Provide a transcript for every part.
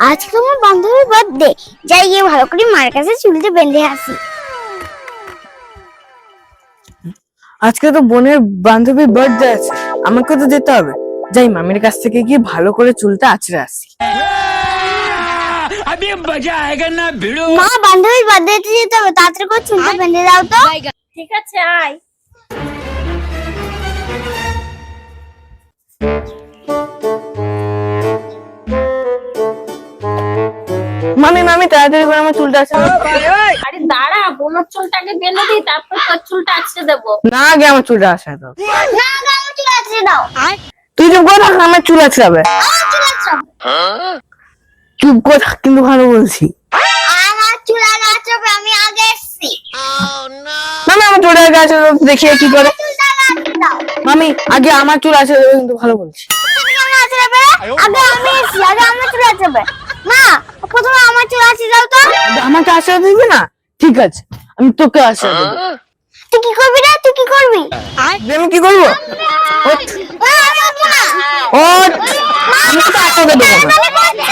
আজকে তোমার বান্ধবীর বার্থডে যাই গিয়ে ভালো করে মার কাছে চুলতে বেঁধে আসি। আজকে তো বোনের বান্ধবীর বার্থডে আছে। আমাকে তো যেতে হবে। যাই মামির কাছ থেকে গিয়ে ভালো করে চুলটা আছড়ে আসি। মা বান্ধবীর বার্থডে যেতে হবে। তাড়াতাড়ি করে চুলটা বেঁধে দাও তো। ঠিক আছে আয়। মামি মামি তাড়াতাড়ি করে আমার চুলটা দাও। আরে দাঁড়া বোনের চুলটাকে বেঁধে দিই তারপর তোর চুলটা আছড়ে দেবো। না আগে আমার চুলটা আঁচড়ে দাও। না আমার চুল দাও। তুই চুপ করে থাক আমার চুল চুল চুপ করে থাক কিন্তু ভালো বলছি। আমার চুল আগে আমি আগে এসছি। মামি আমার চুলটা আগে আঁচড়ে দাও দেখিয়ে কি করে। চুলটা মামি আগে আমার চুল দেবে কিন্তু ভালো বলছি। তুমি আগে আমি এসছি আগে আমার চুল আঁচড়াবে মা আমাকে আশ্রয় দিবি না? ঠিক আছে আমি তোকে আশ্রয় দেবো। তুই কি করবি না তুই কি করবি? আমি কি করব? আমি না। ওঠ। আমি তো আঁচড়ে দেবো না। মানে করছে।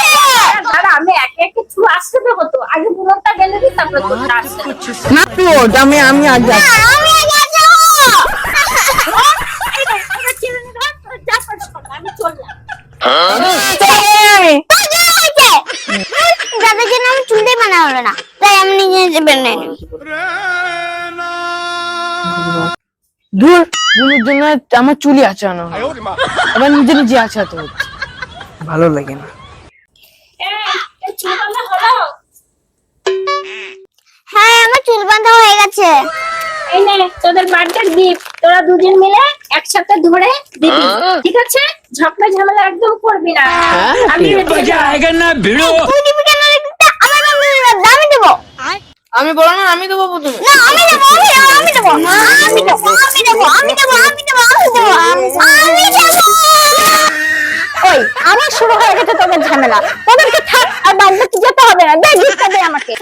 দাঁড়া আমি একে একে চুল আছড়ে দেবো তো আগে বোনটা বেঁধে দিই তারপর চুলটা আছড়ে দেবো। না তুই ওঠ, আমি আমি আগে না, আঁচড়ে- আমি আগে আঁচড়াবো। এই নে, আমার চিরুনি ধর, তোর যা পারিস কর, আমি চললাম আমি তো যা হয়েছে। যাদের জন্য আমি চুলটাই বানা হলো না তাই ধুর জন্য আমার চুলি আবার নিজে নিজে ভালো লাগে না। হ্যাঁ আমার চুল বাঁধা হয়ে গেছে। এই নে তোদের বার্থডে দীপ তোরা দুজন মিলে এক সপ্তাহ ধরে দিবি ঠিক আছে? ঝগড়া ঝামেলা একদম করবি না। আমি আমি বলো না আমি দেবো প্রথমে না আমি দেবো আমি আমি দেবো আমি দেবো আমি দেবো আমি দেবো আমি দেবো আমি দেবো আমি দেবো ওই আমার শুরু হয়ে গেছে তোমার ঝামেলা তোমাকে থাক আর বাড়িতে যেতে হবে না দে দে আমাকে